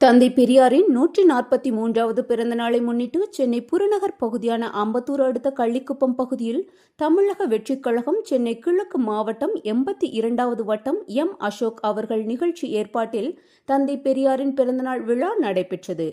தந்தை பெரியாரின் நூற்றி நாற்பத்தி மூன்றாவது பிறந்த நாளை முன்னிட்டு சென்னை புறநகர் பகுதியான அம்பத்தூர் அடுத்த கள்ளிக்குப்பம் பகுதியில் தமிழக வெற்றிக் கழகம் சென்னை கிழக்கு மாவட்டம் எண்பத்தி இரண்டாவது வட்டம் எம் அசோக் அவர்கள் நிகழ்ச்சி ஏற்பாட்டில் தந்தை பெரியாரின் பிறந்தநாள் விழா நடைபெற்றது.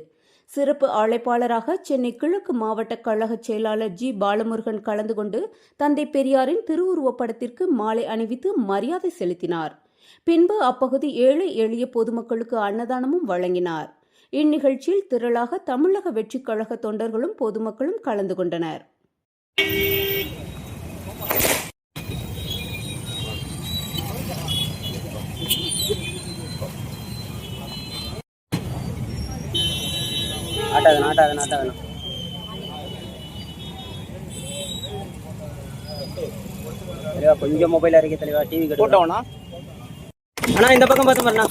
சிறப்பு அழைப்பாளராக சென்னை கிழக்கு மாவட்ட கழக செயலாளர் ஜி பாலமுருகன் கலந்து கொண்டு தந்தை பெரியாரின் திருவுருவப் படத்திற்கு மாலை அணிவித்து மரியாதை செலுத்தினார். பின்பு அப்பகுதி ஏழை எளிய பொதுமக்களுக்கு அன்னதானமும் வழங்கினார். இந்நிகழ்ச்சியில் திரளாக தமிழக வெற்றிக் கழக தொண்டர்களும் பொதுமக்களும் கலந்து கொண்டனர். கொஞ்சம் மொபைல் இறக்கி தலைவா டிவி கட்டு ஆனால் இந்த பக்கம் பார்த்தோம்னா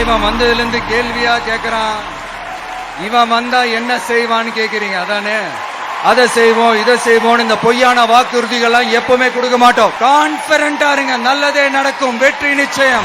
இவன் வந்ததுலேருந்து கேள்வியா இவன் வந்தா என்ன செய்வான்னு கேட்குறீங்க அதானே? அதை செய்வோம் இதை செய்வோம் இந்த பொய்யான வாக்குறுதிகள்லாம் எப்பவுமே கொடுக்க மாட்டோம். கான்பிடண்டா இருங்க நல்லதே நடக்கும் வெற்றி நிச்சயம்.